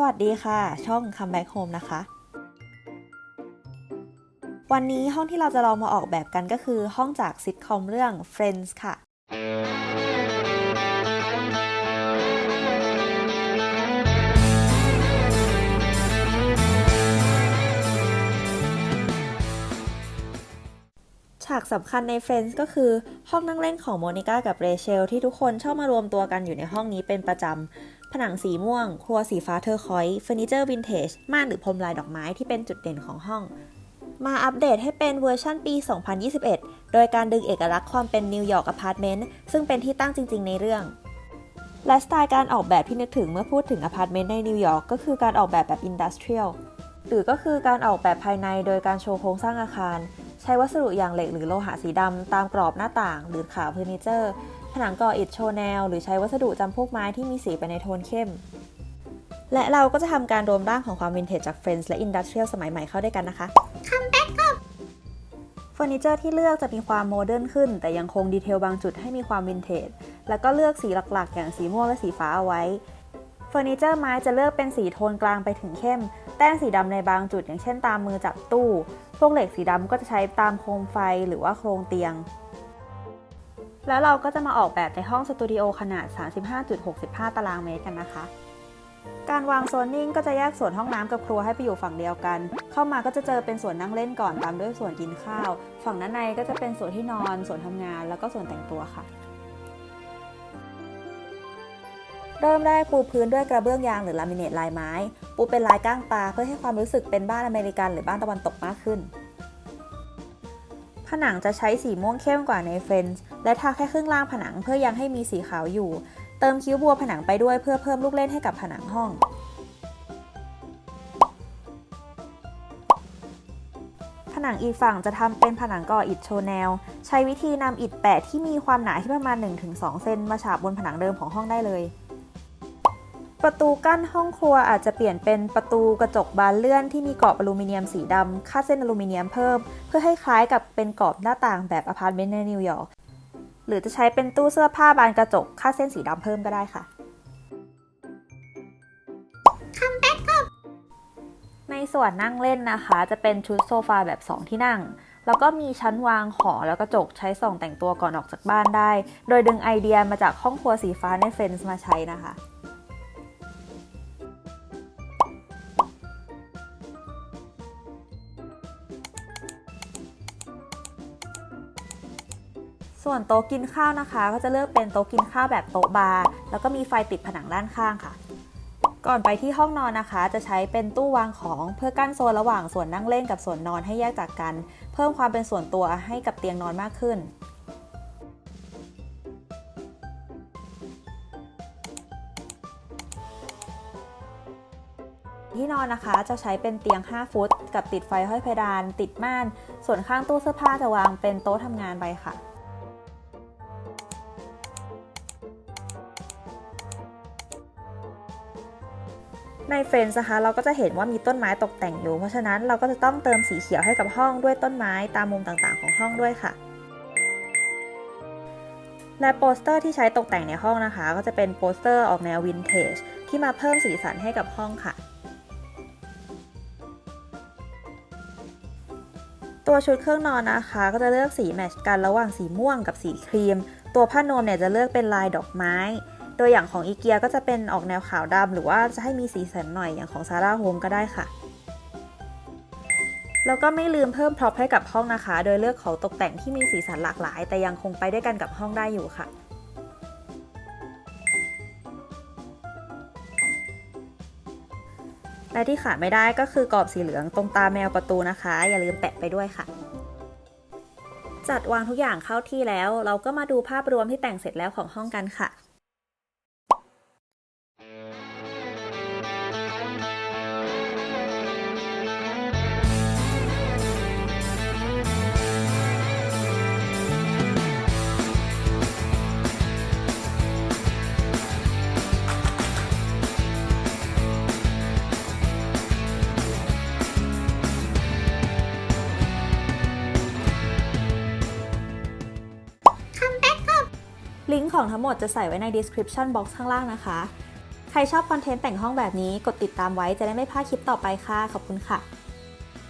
สวัสดีค่ะ ช่อง Come Back Home นะคะ วันนี้ห้องที่เราจะลองมาออกแบบกันก็คือห้องจากซิทคอมเรื่อง Friends ค่ะ ฉากสำคัญใน Friends ก็คือห้องนั่งเล่นของโมนิก้ากับเรเชลที่ทุกคนชอบมารวมตัวกันอยู่ในห้องนี้เป็นประจำ ผนังสีม่วง ครัวสีฟ้าเทอร์คอยส์เฟอร์นิเจอร์วินเทจ ม่านหรือพรมลายดอกไม้ที่เป็นจุดเด่นของห้อง มาอัปเดตให้เป็นเวอร์ชั่นปี 2021 โดยการดึงเอกลักษณ์ความเป็นนิวยอร์กอพาร์ตเมนต์ซึ่งเป็นที่ตั้งจริง ๆ ในเรื่องและสไตล์การออกแบบที่นึกถึงเมื่อพูดถึงอพาร์ตเมนต์ในนิวยอร์กก็คือการออกแบบแบบอินดัสเทรียลหรือก็คือการออกแบบภายในโดยการโชว์โครงสร้างอาคาร ใช้วัสดุอย่างเหล็กหรือโลหะสีดำตามกรอบหน้าต่าง หรือขาเฟอร์นิเจอร์ ผนังก่ออิฐโชว์แนว หรือใช้วัสดุจำพวกไม้ที่มีสีไปในโทนเข้ม และเราก็จะทำการรวมร่างของความวินเทจจาก Friends และ Industrial สมัยใหม่เข้าด้วยกันนะคะเฟอร์นิเจอร์ที่เลือกจะมีความโมเดิร์นขึ้น แต่ยังคงดีเทลบางจุดให้มีความวินเทจ แล้วก็เลือกสีหลักๆ อย่างสีม่วงและสีฟ้าเอาไว้เฟอร์นิเจอร์ไม้จะเลือกเป็นสีโทนกลางไปถึงเข้ม แต้มสีดำในบางจุดอย่างเช่นตามมือจับตู้ พวกเหล็กสีดำก็จะใช้ตามโคมไฟหรือว่าโครงเตียง แล้วเราก็จะมาออกแบบในห้องสตูดิโอขนาด 35.65 ตารางเมตรกันนะคะ การวางโซนนิ่งก็จะแยกส่วนห้องน้ำกับครัวให้ไปอยู่ฝั่งเดียวกัน เข้ามาก็จะเจอเป็นส่วนนั่งเล่นก่อนตามด้วยส่วนกินข้าว ฝั่งด้านในก็จะเป็นส่วนที่นอน ส่วนทำงาน แล้วก็ส่วนแต่งตัวค่ะ เริ่มแรกปูพื้นด้วยกระเบื้องยางหรือลามิเนตลายไม้ ปูเป็นลายก้างปลาเพื่อให้ความรู้สึกเป็นบ้านอเมริกันหรือบ้านตะวันตกมากขึ้น ผนังจะใช้สีม่วงเข้มกว่าใน Friends และทาแค่ครึ่งล่างผนังเพื่อยังให้มีสีขาวอยู่ เติมคิ้วบัวผนังไปด้วยเพื่อเพิ่มลูกเล่นให้กับผนังห้องผนังอีกฝั่งจะทำเป็นผนังก่ออิฐโชแนวใช้วิธีนำอิฐแปะที่มีความหนาที่ประมาณ 1-2 เซนมาฉาบบนผนังเดิมของห้องได้เลย ประตูกั้นห้องครัวอาจจะเปลี่ยนเป็นประตูกระจกบานเลื่อนที่มีกรอบอลูมิเนียมสีดำคาดเส้นอลูมิเนียมเพิ่ม เพื่อให้คล้ายกับเป็นกรอบหน้าต่างแบบอพาร์ตเมนต์ในนิวยอร์กหรือจะใช้เป็นตู้เสื้อผ้าบานกระจกคาดเส้นสีดำเพิ่มก็ได้ค่ะในส่วนนั่งเล่นนะคะ จะเป็นชุดโซฟาแบบ 2 ที่นั่ง แล้วก็มีชั้นวางของแล้วกระจกใช้ส่องแต่งตัวก่อนออกจากบ้านได้ โดยดึงไอเดียมาจากห้องครัวสีฟ้าในเฟรนส์มาใช้นะคะ ส่วนโต๊ะกินข้าวนะคะ ก็จะเลือกเป็นโต๊ะกินข้าวแบบโต๊ะบาร์แล้วก็มีไฟติดผนังด้านข้างค่ะ ก่อนไปที่ห้องนอนนะคะ จะใช้เป็นตู้วางของเพื่อกั้นโซนระหว่างส่วนนั่งเล่นกับส่วนนอนให้แยกจากกัน เพิ่มความเป็นส่วนตัวให้กับเตียงนอนมากขึ้นที่นอนนะคะจะใช้เป็นเตียง 5 ฟุต กับติดไฟห้อยเพดาน ติดม่าน ส่วนข้างตู้เสื้อผ้าจะวางเป็นโต๊ะทำงานไปค่ะ ในเฟรนส์นะคะเราก็จะเห็นว่ามีต้นไม้ตกแต่งอยู่ เพราะฉะนั้นเราก็จะต้องเติมสีเขียวให้กับห้องด้วยต้นไม้ตามมุมต่างๆ ของห้องด้วยค่ะ และโปสเตอร์ที่ใช้ตกแต่งในห้องนะคะ ก็จะเป็นโปสเตอร์ออกแนววินเทจที่มาเพิ่มสีสันให้กับห้องค่ะตัวชุดเครื่องนอนนะคะ ก็จะเลือกสีแมทช์กันระหว่างสีม่วงกับสีครีม ตัวผ้านวมเนี่ยจะเลือกเป็นลายดอกไม้ โดยอย่างของอีเกียก็จะเป็นออกแนวขาวดำหรือว่าจะให้มีสีสันหน่อยอย่างของซาร่าโฮมก็ได้ค่ะ แล้วก็ไม่ลืมเพิ่มพร็อพให้กับห้องนะคะ โดยเลือกของตกแต่งที่มีสีสันหลากหลาย แต่ยังคงไปด้วยกันกับห้องได้อยู่ค่ะและที่ขาดไม่ได้ก็คือกรอบสีเหลืองตรงตาแมวประตูนะคะ อย่าลืมแปะไปด้วยค่ะ จัดวางทุกอย่างเข้าที่แล้ว เราก็มาดูภาพรวมที่แต่งเสร็จแล้วของห้องกันค่ะ ลิงก์ของทั้งหมดจะใส่ไว้ใน description box ข้างล่างนะคะ ใครชอบคอนเทนต์แต่งห้องแบบนี้กดติดตามไว้จะได้ไม่พลาดคลิปต่อไปค่ะ ขอบคุณค่ะ